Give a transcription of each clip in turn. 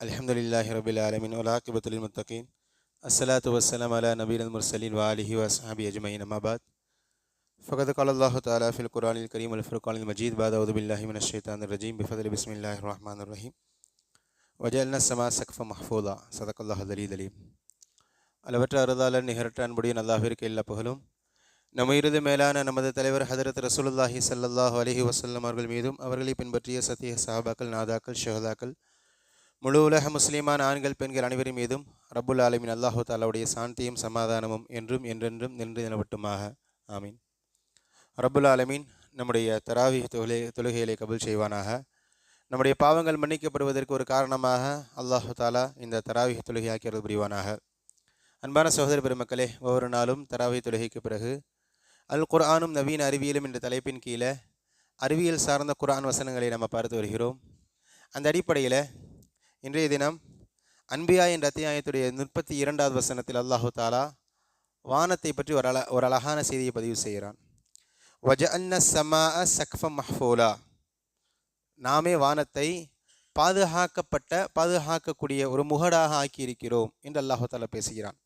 الحمد لله رب العالمين والعاقبة للمتقين الصلاة والسلام على نبينا المرسلين وآله وأصحابه أجمعين أما بعد فقد قال الله تعالى في القرآن الكريم والفرقان المجيد بعد أعوذ بالله من الشيطان الرجيم بفضل بسم الله الرحمن الرحيم وجعلنا السماء سقفا محفوظا صدق الله العلي العليم அளவற்ற அருளாளர் நிகரற்ற அன்புடைய நல்லாவிற்கு எல்லா புகழும் நம்ம இறுதி மேலான நமது தலைவர் ஹதரத் ரசூலுல்லாஹி ஸல்லல்லாஹு அலைஹி வஸல்லம் அவர்கள் மீதும் அவர்களை பின்பற்றிய சத்திய சஹாபாக்கள் நாதாக்கள் ஷஹதாக்கள் முழு உலக முஸ்லீமான ஆண்கள் பெண்கள் அனைவரும் மீதும் ரப்புல் ஆலமின் அல்லாஹு தாலாவுடைய சாந்தியும் சமாதானமும் என்றும் என்றென்றும் நின்று நிலவட்டுமாக. ஆமீன். ரப்புல் ஆலமீன் நம்முடைய தராவி தொலை தொழுகைகளை கபூல் செய்வானாக. நம்முடைய பாவங்கள் மன்னிக்கப்படுவதற்கு ஒரு காரணமாக அல்லாஹு தாலா இந்த தராவி தொழுகையாக்கிறது புரிவானாக. அன்பான சகோதர பெருமக்களே ஒவ்வொரு நாளும் தராவி தொழுகைக்கு பிறகு அல் குர்ஆனும் நவீன அறிவியலும் என்ற தலைப்பின் கீழே அறிவியல் சார்ந்த குர்ஆன் வசனங்களை நம்ம பார்த்து வருகிறோம். அந்த அடிப்படையில் இன்றைய தினம் அன்பியா என்ற அத்தியாயத்துடைய முப்பத்தி இரண்டாவது வசனத்தில் அல்லாஹு தாலா வானத்தை பற்றி ஒரு அழ ஒரு அழகான செய்தியை பதிவு செய்கிறான். வஜ அன்ன சமா சக்ஃபம் மஹ்ஃபூலா. நாமே வானத்தை பாதுகாக்கப்பட்ட பாதுகாக்கக்கூடிய ஒரு முகடாக ஆக்கியிருக்கிறோம் என்று அல்லாஹு தாலா பேசுகிறான்.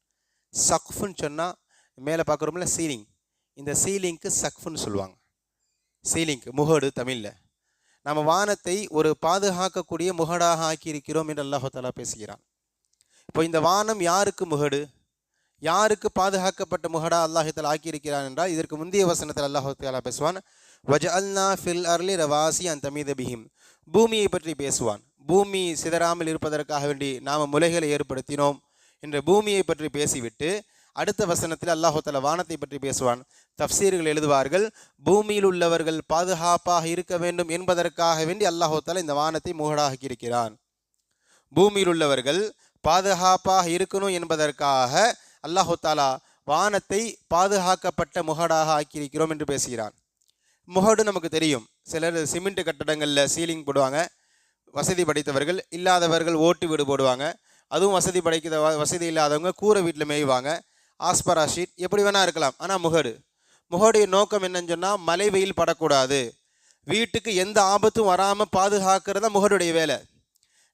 சக்ஃபுன்னு சொன்னால் மேலே பார்க்குறோம்ல சீலிங். இந்த சீலிங்க்கு சக்ஃபுன்னு சொல்லுவாங்க. சீலிங்க்கு முகடு தமிழில். நம்ம வானத்தை ஒரு பாதுகாக்கக்கூடிய முகடாக ஆக்கியிருக்கிறோம் என்று அல்லாஹாலா பேசுகிறான். இப்போ இந்த வானம் யாருக்கு முகடு? யாருக்கு பாதுகாக்கப்பட்ட முகடா அல்லாஹு ஆக்கியிருக்கிறான் என்றால் இதற்கு முந்தைய வசனத்தில் அல்லாஹாலா பேசுவான் வஜ அல்னா ஃபில் அர்லி ரவாசி அந்த மீத பிஹிம். பூமியை பற்றி பேசுவான். பூமி சிதறாமல் இருப்பதற்காக வேண்டி நாம் முலைகளை ஏற்படுத்தினோம் என்ற பூமியை பற்றி பேசிவிட்டு அடுத்த வசனத்தில் அல்லாஹோத்தல வானத்தை பற்றி பேசுவான். தப்சீர்கள் எழுதுவார்கள் பூமியில் உள்ளவர்கள் பாதுகாப்பாக இருக்க வேண்டும் என்பதற்காக வேண்டி அல்லாஹோத்தல இந்த வானத்தை முகடாக்கி இருக்கிறான் பூமியில் உள்ளவர்கள் பாதுகாப்பாக இருக்கணும் என்பதற்காக அல்லாஹோத்தாலா வானத்தை பாதுகாக்கப்பட்ட முகடாக ஆக்கியிருக்கிறோம் என்று பேசுகிறான். முகடு நமக்கு தெரியும். சிலர் சிமெண்ட் கட்டடங்களில் சீலிங் போடுவாங்க வசதி படைத்தவர்கள் இல்லாதவர்கள் ஓட்டு வீடு போடுவாங்க. அதுவும் வசதி படைக்கிற வசதி இல்லாதவங்க கூரை வீட்டில் மேய்வாங்க. ஆஸ்பரா ஷீட் எப்படி வேணால் இருக்கலாம் ஆனால் முகடு. முகடைய நோக்கம் என்னன்னு சொன்னால் மலை வெயில் படக்கூடாது. வீட்டுக்கு எந்த ஆபத்தும் வராமல் பாதுகாக்கிறது தான் முகடுடைய வேலை.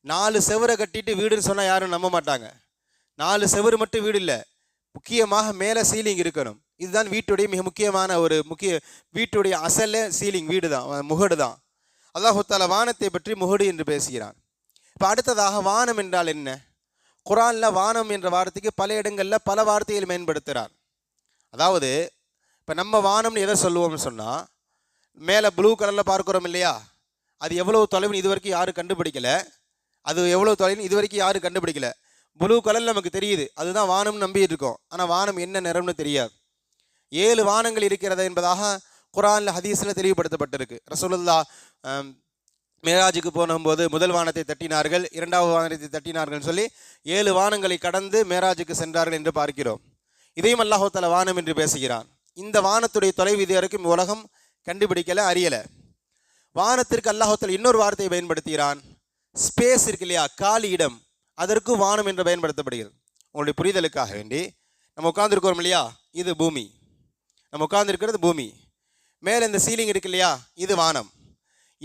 நாலு செவரை கட்டிட்டு வீடுன்னு சொன்னால் யாரும் நம்ப மாட்டாங்க. நாலு செவரு மட்டும் வீடு இல்லை. முக்கியமாக மேலே சீலிங் இருக்கணும். இதுதான் வீட்டுடைய மிக முக்கியமான ஒரு முக்கிய வீட்டுடைய அசலே சீலிங் வீடு தான் முகடு தான் அல்லாஹு தாலா வானத்தை பற்றி முகடு என்று பேசுகிறான். இப்போ அடுத்ததாக வானம் என்றால் என்ன? குரானில் வானம் என்ற வார்த்தைக்கு பல இடங்களில் பல வார்த்தைகள் மேம்படுத்துகிறார் அதாவது இப்போ நம்ம வானம்னு எதை சொல்லுவோம்னு சொன்னால் மேலே ப்ளூ கலரில் பார்க்குறோம் இல்லையா? அது எவ்வளோ தொலைவுன்னு இது வரைக்கும் யாரும் கண்டுபிடிக்கலை. அது எவ்வளோ தொலைவுன்னு இது வரைக்கும் யாரும் கண்டுபிடிக்கல. ப்ளூ கலர் நமக்கு தெரியுது. அதுதான் வானம்னு நம்பிட்டு இருக்கோம் ஆனால் வானம் என்ன நிறம்னு தெரியாது. ஏழு வானங்கள் இருக்கிறது என்பதாக குரானில் ஹதீஸில் தெளிவுபடுத்தப்பட்டிருக்கு. ரசூலுல்லா மேராஜுக்கு போகும்போது முதல் வானத்தை தட்டினார்கள் இரண்டாவது வானத்தை தட்டினார்கள் சொல்லி ஏழு வானங்களை கடந்து மேராஜுக்கு சென்றார்கள் என்று பார்க்கிறோம். இதையும் அல்லாஹோத்தல வானம் என்று பேசுகிறான். இந்த வானத்துடைய தொலைவு இது வரைக்கும் உலகம் கண்டுபிடிக்கலை அறியலை. வானத்திற்கு அல்லாஹோத்தல் இன்னொரு வார்த்தையை பயன்படுத்துகிறான். ஸ்பேஸ் இருக்கு இல்லையா? காலி இடம். அதற்கும் வானம் என்று பயன்படுத்தப்படுகிறது. உங்களுடைய புரிதலுக்காக வேண்டி நம்ம உட்காந்துருக்கிறோம் இல்லையா? இது பூமி. நம்ம உட்காந்துருக்கிறது பூமி. மேலே இந்த சீலிங் இருக்கு இல்லையா? இது வானம்.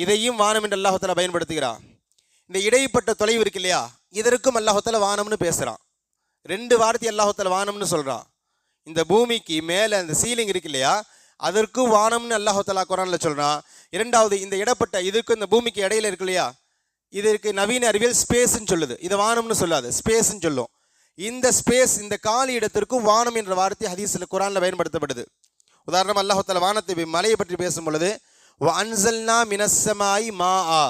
இதையும் வானம் என்று அல்லாஹத்தில் பயன்படுத்துகிறான். இந்த இடைப்பட்ட தொலைவு இருக்கு இல்லையா? இதற்கும் அல்லாஹத்தில் வானம்னு பேசுகிறான் ரெண்டு வார்த்தை அல்லாஹத்தில் வானம்னு சொல்கிறான் இந்த பூமிக்கு மேலே அந்த சீலிங் இருக்கு இல்லையா? அதற்கும் வானம்னு அல்லாஹத்தலா குரானில் சொல்கிறான் இரண்டாவது இந்த இடப்பட்ட இதுக்கும் இந்த பூமிக்கு இடையில இருக்கு இல்லையா? இதற்கு நவீன அறிவியல் ஸ்பேஸ்ன்னு சொல்லுது. இது வானம்னு சொல்லாது. ஸ்பேஸ்ன்னு சொல்லும். இந்த ஸ்பேஸ் இந்த காலி இடத்திற்கும் வானம் என்ற வார்த்தை ஹதீஸில் குரானில் பயன்படுத்தப்படுது. உதாரணம் அல்லாஹால வானத்தை மலையை பற்றி பேசும் பொழுது அன்சல்னா மினசமாய் மா ஆ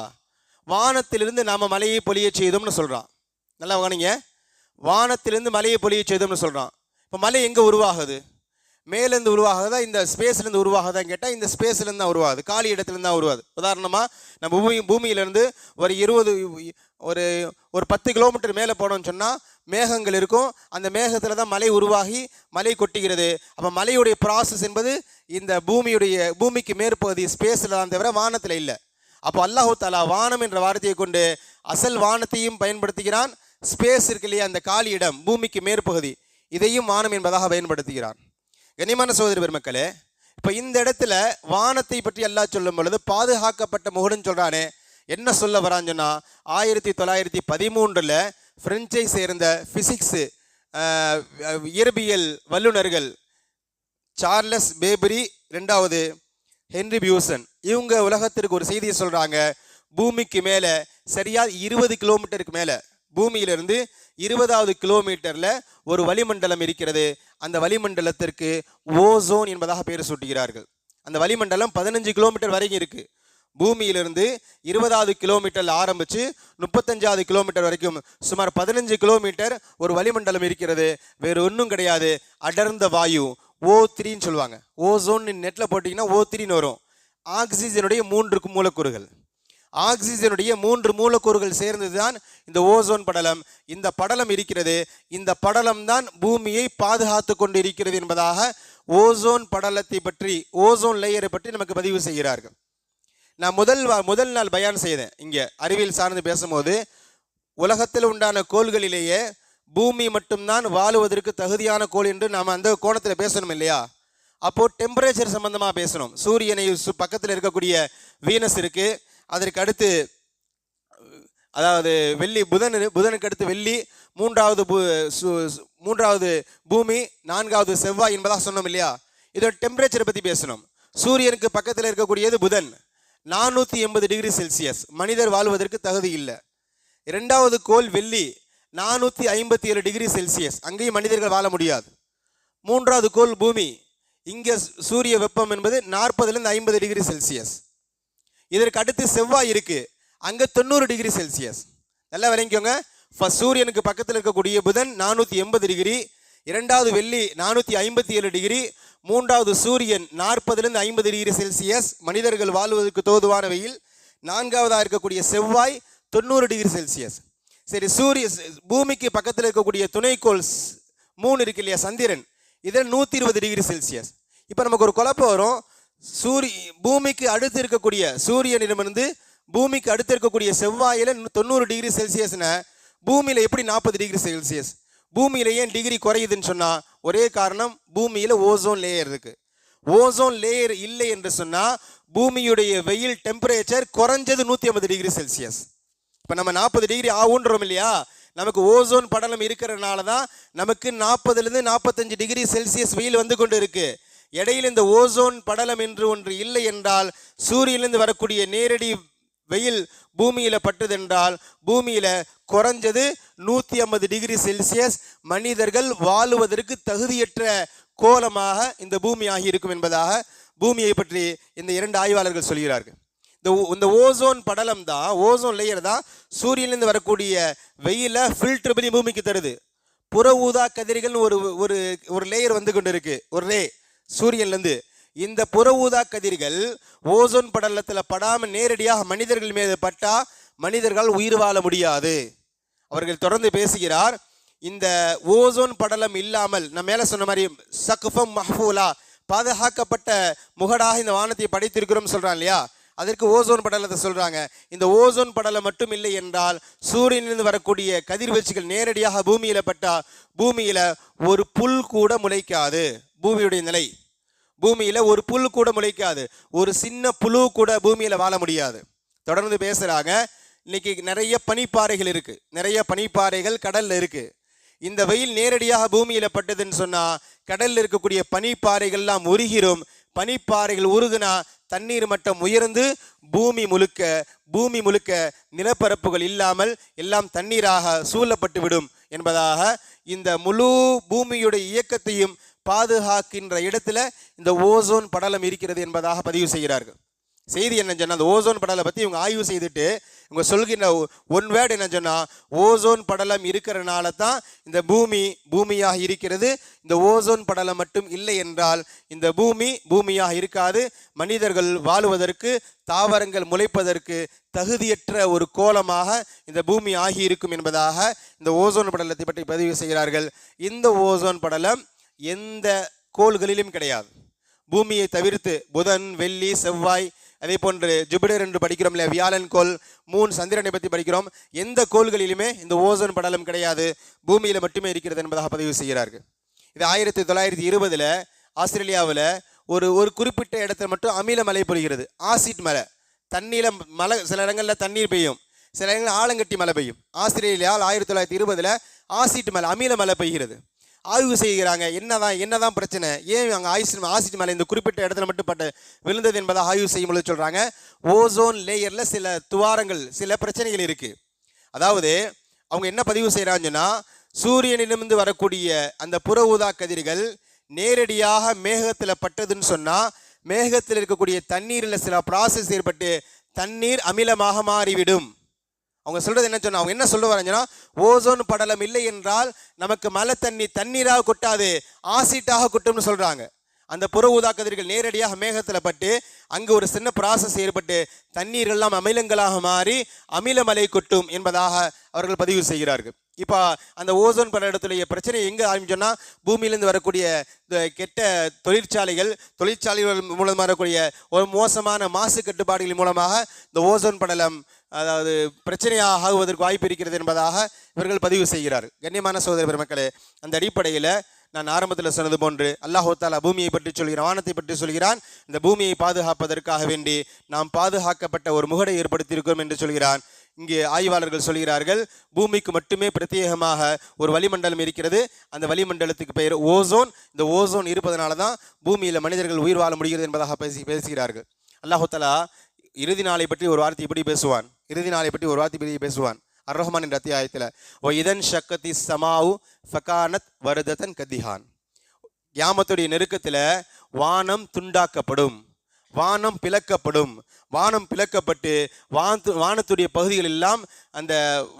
வானத்திலிருந்து நாம் மலையை பொழிய செய்தோம்னு சொல்கிறான் நல்லா கவனிங்க. வானத்திலிருந்து மலையை பொழிய செய்தோம்னு சொல்கிறான் இப்போ மலை எங்கே உருவாகுது? மேலேருந்து உருவாகுதா? இந்த ஸ்பேஸ்லேருந்து உருவாகுதான்னு கேட்டால் இந்த ஸ்பேஸ்லேருந்து தான் உருவாகுது. காலி இடத்துலேருந்து தான் உருவாகுது. உதாரணமாக நம்ம பூமி பூமியிலேருந்து ஒரு இருபது ஒரு ஒரு பத்து கிலோமீட்டர் மேலே போனோம்னு சொன்னால் மேகங்கள் இருக்கும். அந்த மேகத்தில் தான் மலை உருவாகி மலை கொட்டுகிறது. அப்போ மலையுடைய ப்ராசஸ் என்பது இந்த பூமியுடைய பூமிக்கு மேற்பகுதி ஸ்பேஸில் தான் தவிர வானத்தில் இல்லை. அப்போ அல்லாஹு தாலா வானம் என்ற வார்த்தையை கொண்டு அசல் வானத்தையும் பயன்படுத்துகிறான். ஸ்பேஸ் இருக்கு இல்லையா அந்த காலி இடம் பூமிக்கு மேற்பகுதி இதையும் வானம் என்பதாக பயன்படுத்துகிறான். கனிமான சகோதரி பெருமக்களே இப்போ இந்த இடத்துல வானத்தை பற்றி எல்லாம் சொல்லும் பொழுது பாதுகாக்கப்பட்ட முகடுன்னு சொல்கிறானே என்ன சொல்ல வரான்னு சொன்னால் ஆயிரத்தி தொள்ளாயிரத்தி பதிமூன்றில் பிரெஞ்சை சேர்ந்த ஃபிசிக்ஸு இயற்பியல் வல்லுநர்கள் சார்லஸ் பேபரி ரெண்டாவது ஹென்ரி பியூசன். இவங்க உலகத்திற்கு ஒரு செய்தியை சொல்கிறாங்க பூமிக்கு மேலே சரியாக இருபது கிலோமீட்டருக்கு மேலே பூமியிலிருந்து இருபதாவது கிலோமீட்டரில் ஒரு வளிமண்டலம் இருக்கிறது. அந்த வளிமண்டலத்திற்கு ஓசோன் என்பதாக பெயர் சூட்டுகிறார்கள். அந்த வளிமண்டலம் பதினஞ்சு கிலோமீட்டர் வரைக்கும் இருக்குது பூமியிலிருந்து இருபதாவது கிலோமீட்டரில் ஆரம்பித்து முப்பத்தஞ்சாவது கிலோமீட்டர் வரைக்கும் சுமார் பதினஞ்சு கிலோமீட்டர் ஒரு வளிமண்டலம் இருக்கிறது. வேறு ஒன்றும் கிடையாது. அடர்ந்த வாயு ஓ த்ரீன்னு சொல்லுவாங்க. ஓசோன் நெட்டில் போட்டிங்கன்னா ஓ த்ரீன்னு வரும். ஆக்சிஜனுடைய மூன்று மூலக்கூறுகள். ஆக்சிஜனுடைய மூன்று மூலக்கூறுகள் சேர்ந்தது தான் இந்த ஓசோன் படலம். இந்த படலம் இருக்கிறது. இந்த படலம் தான் பூமியை பாதுகாத்து கொண்டு இருக்கிறது என்பதாக ஓசோன் படலத்தை பற்றி ஓசோன் லேயரை பற்றி நமக்கு பதிவு செய்கிறார்கள். நான் முதல் வா- முதல் நாள் பயான் செய்தேன். இங்கே அறிவியல் சார்ந்து பேசும்போது உலகத்தில் உண்டான கோள்களிலேயே பூமி மட்டும்தான் வாழுவதற்கு தகுதியான கோள் என்று நாம் அந்த கோணத்தில் பேசணும் இல்லையா? அப்போது டெம்பரேச்சர் சம்பந்தமாக பேசணும். சூரியனை சு பக்கத்தில் இருக்கக்கூடிய வீனஸ் இருக்குது அதற்கு அடுத்து அதாவது வெள்ளி புதன் புதனுக்கு அடுத்து வெள்ளி மூன்றாவது மூன்றாவது பூமி நான்காவது செவ்வாய் என்பதாக சொன்னோம் இல்லையா? இதோட டெம்பரேச்சரை பற்றி பேசணும். சூரியனுக்கு பக்கத்தில் இருக்கக்கூடியது புதன். நானூற்றி எண்பது டிகிரி செல்சியஸ். மனிதர் வாழ்வதற்கு தகுதி இல்லை. இரண்டாவது கோள் வெள்ளி நானூற்றி ஐம்பத்தி ஏழு டிகிரி செல்சியஸ். அங்கேயும் மனிதர்கள் வாழ முடியாது. மூன்றாவது கோள் பூமி இங்கே சூரிய வெப்பம் என்பது நாற்பதுலேருந்து ஐம்பது டிகிரி செல்சியஸ். இதற்கு அடுத்து செவ்வாய் இருக்குது அங்கே தொண்ணூறு டிகிரி செல்சியஸ். நல்லா விளங்கிக்கோங்க. ஃபஸ்ட் சூரியனுக்கு பக்கத்தில் இருக்கக்கூடிய புதன் நானூற்றி எண்பது டிகிரி இரண்டாவது வெள்ளி நானூற்றி ஐம்பத்தி ஏழு டிகிரி மூன்றாவது சூரியன் நாற்பதுலேருந்து ஐம்பது டிகிரி செல்சியஸ் மனிதர்கள் வாழ்வதற்கு தோதுவான வெயில். நான்காவதாக இருக்கக்கூடிய செவ்வாய் தொண்ணூறு டிகிரி செல்சியஸ். சரி சூரிய பூமிக்கு பக்கத்தில் இருக்கக்கூடிய துணைக்கோள் மூணு இருக்கு இல்லையா சந்திரன். இதில் நூற்றி இருபது டிகிரி செல்சியஸ். இப்போ நமக்கு ஒரு குழப்பம் வரும். சூரிய பூமிக்கு அடுத்து இருக்கக்கூடிய சூரியனிடமிருந்து பூமிக்கு அடுத்து இருக்கக்கூடிய செவ்வாயில் தொண்ணூறு டிகிரி செல்சியஸ்னா பூமியில் எப்படி நாற்பது டிகிரி செல்சியஸ்? பூமியில் ஏன் டிகிரி குறையுதுன்னு சொன்னால் ஒரே காரணம் பூமியில் ஓசோன் லேயர் இருக்குது ஓசோன் லேயர் இல்லை என்று சொன்னால் பூமியுடைய வெயில் டெம்பரேச்சர் குறைஞ்சது நூற்றி ஐம்பது டிகிரி செல்சியஸ் இப்போ நம்ம நாற்பது டிகிரி ஆகுன்றோம் இல்லையா? நமக்கு ஓசோன் படலம் இருக்கிறனால தான் நமக்கு நாற்பதுலேருந்து நாற்பத்தஞ்சு டிகிரி செல்சியஸ் வெயில் வந்து கொண்டு இருக்குது இடையில் இந்த ஓசோன் படலம் என்று ஒன்று இல்லை என்றால் சூரியனிலிருந்து வரக்கூடிய நேரடி வெயில் பூமியில் பட்டதென்றால் பூமியில் குறைஞ்சது நூற்றி ஐம்பது டிகிரி செல்சியஸ் மனிதர்கள் வாழுவதற்கு தகுதியற்ற கோலமாக இந்த பூமி ஆகியிருக்கும் என்பதாக பூமியை பற்றி இந்த இரண்டு ஆய்வாளர்கள் சொல்கிறார்கள். இந்த ஓ- இந்த ஓசோன் படலம் தான் ஓசோன் லேயர் தான் சூரியன்லேருந்து வரக்கூடிய வெயிலை ஃபில்டர் பண்ணி பூமிக்கு தருது. புற ஊதா கதிர்கள் ஒரு ஒரு ஒரு லேயர் வந்து கொண்டு இருக்கு ஒரு ரே சூரியன்லேருந்து. இந்த புற ஊதா கதிர்கள் ஓசோன் படலத்தில் படாமல் நேரடியாக மனிதர்கள் மீது பட்டால் மனிதர்கள் உயிர் வாழ முடியாது. அவர்கள் தொடர்ந்து பேசுகிறார் இந்த ஓசோன் படலம் இல்லாமல் நான் மேலே சொன்ன மாதிரி சக்ஃபம் மஹ்ஃபூலா பாதுகாக்கப்பட்ட முகடாக இந்த வானத்தை படைத்திருக்கிறோம் சொல்கிறான் இல்லையா? அதற்கு ஓசோன் படலத்தை சொல்கிறாங்க இந்த ஓசோன் படலம் மட்டும் இல்லை என்றால் சூரியனிலிருந்து வரக்கூடிய கதிர்வீச்சுகள் நேரடியாக பூமியில் பட்டால் பூமியில் ஒரு புல் கூட முளைக்காது. பூமியுடைய நிலை. பூமியில் ஒரு புல் கூட முளைக்காது. ஒரு சின்ன புழு கூட பூமியில் வாழ முடியாது. தொடர்ந்து பேசுகிறாங்க இன்னைக்கு நிறைய பனிப்பாறைகள் இருக்குது நிறைய பனிப்பாறைகள் கடலில் இருக்குது இந்த வெயில் நேரடியாக பூமியில் பட்டதுன்னு சொன்னால் கடலில் இருக்கக்கூடிய பனிப்பாறைகள்லாம் உருகிரும். பனிப்பாறைகள் உருகுனா தண்ணீர் மட்டம் உயர்ந்து பூமி முழுக்க பூமி முழுக்க நிலப்பரப்புகள் இல்லாமல் எல்லாம் தண்ணீராக சூழப்பட்டுவிடும் என்பதாக இந்த முழு பூமியுடைய இயக்கத்தையும் பாதுகாக்கின்ற இடத்துல இந்த ஓசோன் படலம் இருக்கிறது என்பதாக பதிவு செய்கிறார்கள். செய்தி என்ன சொன்னால் அந்த ஓசோன் படலை பற்றி இவங்க ஆய்வு செய்துட்டு இவங்க சொல்கின்ற ஒன் வேர்டு என்ன சொன்னால் ஓசோன் படலம் இருக்கிறனால தான் இந்த பூமி பூமியாக இருக்கிறது. இந்த ஓசோன் படலம் மட்டும் இல்லை என்றால் இந்த பூமி பூமியாக இருக்காது. மனிதர்கள் வாழுவதற்கு தாவரங்கள் முளைப்பதற்கு தகுதியற்ற ஒரு கோலமாக இந்த பூமி ஆகியிருக்கும் என்பதாக இந்த ஓசோன் படலத்தை பற்றி பதிவு செய்கிறார்கள். இந்த ஓசோன் படலம் எந்த கோள்களிலும் கிடையாது. பூமியை தவிர்த்து புதன் வெள்ளி செவ்வாய் அதே போன்று ஜூபிடர் என்று படிக்கிறோம் இல்லையா? வியாழன் கோள் மூன் சந்திரனை பற்றி படிக்கிறோம். எந்த கோள்களிலுமே இந்த ஓசோன் படலம் கிடையாது. பூமியில் மட்டுமே இருக்கிறது என்பதாக பதிவு செய்கிறார்கள். இது ஆயிரத்தி தொள்ளாயிரத்தி இருபதில் ஆஸ்திரேலியாவில் ஒரு ஒரு குறிப்பிட்ட இடத்துல மட்டும் அமில மழை பொழிகிறது ஆசிட் மலை தண்ணியில் மழை சில இடங்களில் தண்ணீர் பெய்யும். சில இடங்களில் ஆலங்கட்டி மழை பெய்யும். ஆஸ்திரேலியாவில் ஆயிரத்தி தொள்ளாயிரத்தி இருபதில் ஆசிட் மலை அமில மழை பெய்கிறது. ஆய்வு செய்கிறாங்க. என்னதான் என்னதான் பிரச்சனை? ஏன் அங்கே ஆசிட் ஆசிட் மலை இந்த குறிப்பிட்ட இடத்துல மட்டும் பட்டு விழுந்தது என்பதை ஆய்வு செய்யும் பொழுது சொல்கிறாங்க ஓசோன் லேயரில் சில துவாரங்கள் சில பிரச்சனைகள் இருக்குது அதாவது அவங்க என்ன பதிவு செய்கிறாங்கன்னு சொன்னால் சூரியனிடமிருந்து வரக்கூடிய அந்த புற ஊதா கதிர்கள் நேரடியாக மேகத்தில் பட்டதுன்னு சொன்னால் மேகத்தில் இருக்கக்கூடிய தண்ணீரில் சில ப்ராசஸ் ஏற்பட்டு தண்ணீர் அமிலமாக மாறிவிடும். அவங்க சொல்றது என்ன சொன்னா அவங்க என்ன சொல்ல வராங்கன்னா ஓசோன் படலம் இல்லை என்றால் நமக்கு மழை தண்ணி தண்ணீராக கொட்டாது ஆசிட்டாக கொட்டும்னு சொல்றாங்க. அந்த புற ஊதா கதிர்கள் நேரடியாக மேகத்தில் பட்டு அங்கு ஒரு சின்ன ப்ராசஸ் ஏற்பட்டு தண்ணீர் எல்லாம் அமிலங்களாக மாறி அமிலமலை கொட்டும் என்பதாக அவர்கள் பதிவு செய்கிறார்கள். இப்போ அந்த ஓசோன் படலத்துடைய பிரச்சனை எங்கே ஆரம்பிச்சோன்னா பூமியிலேருந்து வரக்கூடிய இந்த கெட்ட தொழிற்சாலைகள் தொழிற்சாலைகள் மூலமாக வரக்கூடிய ஒரு மோசமான மாசு கட்டுப்பாடுகள் மூலமாக இந்த ஓசோன் படலம் அதாவது பிரச்சனையாக ஆகுவதற்கு வாய்ப்பு இருக்கிறது என்பதாக இவர்கள் பதிவு செய்கிறார். கண்ணியமான சோதர பெருமக்களே அந்த அடிப்படையில் நான் ஆரம்பத்தில் சொன்னது போன்று அல்லாஹோத்தாலா பூமியை பற்றி சொல்கிறான் வானத்தை பற்றி சொல்கிறான். இந்த பூமியை பாதுகாப்பதற்காக வேண்டி நாம் பாதுகாக்கப்பட்ட ஒரு முகடை ஏற்படுத்தியிருக்கிறோம் என்று சொல்கிறான். இங்கே ஆய்வாளர்கள் சொல்கிறார்கள் பூமிக்கு மட்டுமே பிரத்யேகமாக ஒரு வளிமண்டலம் இருக்கிறது. அந்த வளிமண்டலத்துக்கு பெயர் ஓசோன். இந்த ஓசோன் இருப்பதனால தான் பூமியில் மனிதர்கள் உயிர் வாழ முடிகிறது என்பதாக பேசி பேசுகிறார்கள். அல்லாஹு இறுதி நாளை பற்றி ஒரு வார்த்தை இப்படி பேசுவான். இறுதி நாளை பற்றி ஒரு வார்த்தை பெரிய பேசுவான். அர் ரஹ்மான் என்ற அத்தியாயத்தில் ஓ இதன் ஷக்கத்தி சமாவு ஃபகானத் வருதத்தன் கதிஹான். கியாமத்துடைய நெருக்கத்தில் வானம் துண்டாக்கப்படும் வானம் பிளக்கப்படும் வானம் பிளக்கப்பட்டு வானத்து வானத்துடைய பகுதிகள் எல்லாம் அந்த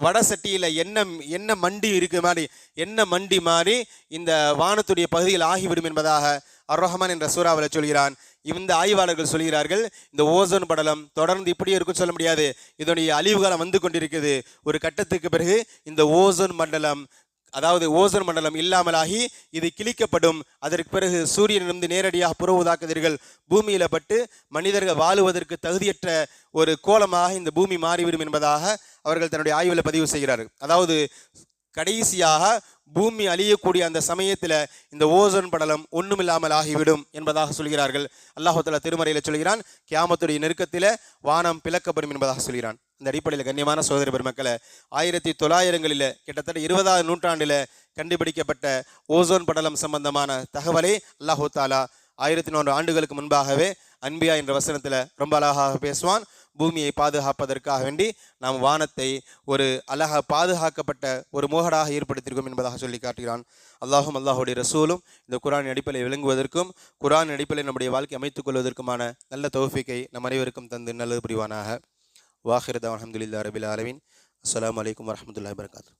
வட சட்டியில் என்ன என்ன மண்டி இருக்கிற மாதிரி என்ன மண்டி மாதிரி இந்த வானத்துடைய பகுதிகள் ஆகிவிடும் என்பதாக அர் ரஹ்மான் என்ற சூறாவில் சொல்கிறான். இந்த ஆய்வாளர்கள் சொல்கிறார்கள் இந்த ஓசோன் படலம் தொடர்ந்து இப்படியே இருக்கும் சொல்ல முடியாது. இதனுடைய அழிவு காலம் வந்து கொண்டிருக்குது ஒரு கட்டத்துக்கு பிறகு இந்த ஓசோன் மண்டலம் அதாவது ஓசோன் மண்டலம் இல்லாமலாகி இது கிழிக்கப்படும். அதற்கு பிறகு சூரியனிலிருந்து நேரடியாக புறவுதாக்குதீர்கள் பூமியில் பட்டு மனிதர்கள் வாழுவதற்கு தகுதியற்ற ஒரு கோலமாக இந்த பூமி மாறிவிடும் என்பதாக அவர்கள் தன்னுடைய ஆய்வில் பதிவு செய்கிறார்கள். அதாவது கடைசியாக பூமி அழியக்கூடிய அந்த சமயத்தில் இந்த ஓசோன் படலம் ஒன்றுமில்லாமல் ஆகிவிடும் என்பதாக சொல்கிறார்கள். அல்லாஹால திருமறையில் சொல்கிறான் கியாமத்துடைய நெருக்கத்தில் வானம் பிளக்கப்படும் என்பதாக சொல்கிறான். இந்த அடிப்படையில் கண்ணியமான சோதரி பெருமக்களை ஆயிரத்தி தொள்ளாயிரங்களில் கிட்டத்தட்ட இருபதாவது நூற்றாண்டில் கண்டுபிடிக்கப்பட்ட ஓசோன் படலம் சம்பந்தமான தகவலை அல்லாஹூ தாலா ஆயிரத்தி நூறு ஆண்டுகளுக்கு முன்பாகவே அன்பியா என்ற வசனத்தில் ரொம்ப அழகாக பேசுவான். பூமியை பாதுகாப்பதற்காக வேண்டி நாம் வானத்தை ஒரு அழகாக பாதுகாக்கப்பட்ட ஒரு மோகடாக ஏற்படுத்தியிருக்கோம் என்பதாக சொல்லி காட்டுகிறான். அல்லாஹும் அல்லாஹுடைய ரசூலும் இந்த குரான் அடிப்படையில் விளங்குவதற்கும் குரான் அடிப்படையில் நம்முடைய வாழ்க்கை அமைத்துக் கொள்வதற்குமான நல்ல தௌஃபிக்கை நம் அனைவருக்கும் தந்து நல்லது புரிவானாக. வாஹிரதா அஹமதுல்லா ரபில் ஆலமின். அஸ்லாம் வலைக்கம் வரமத்துல வரகாத்து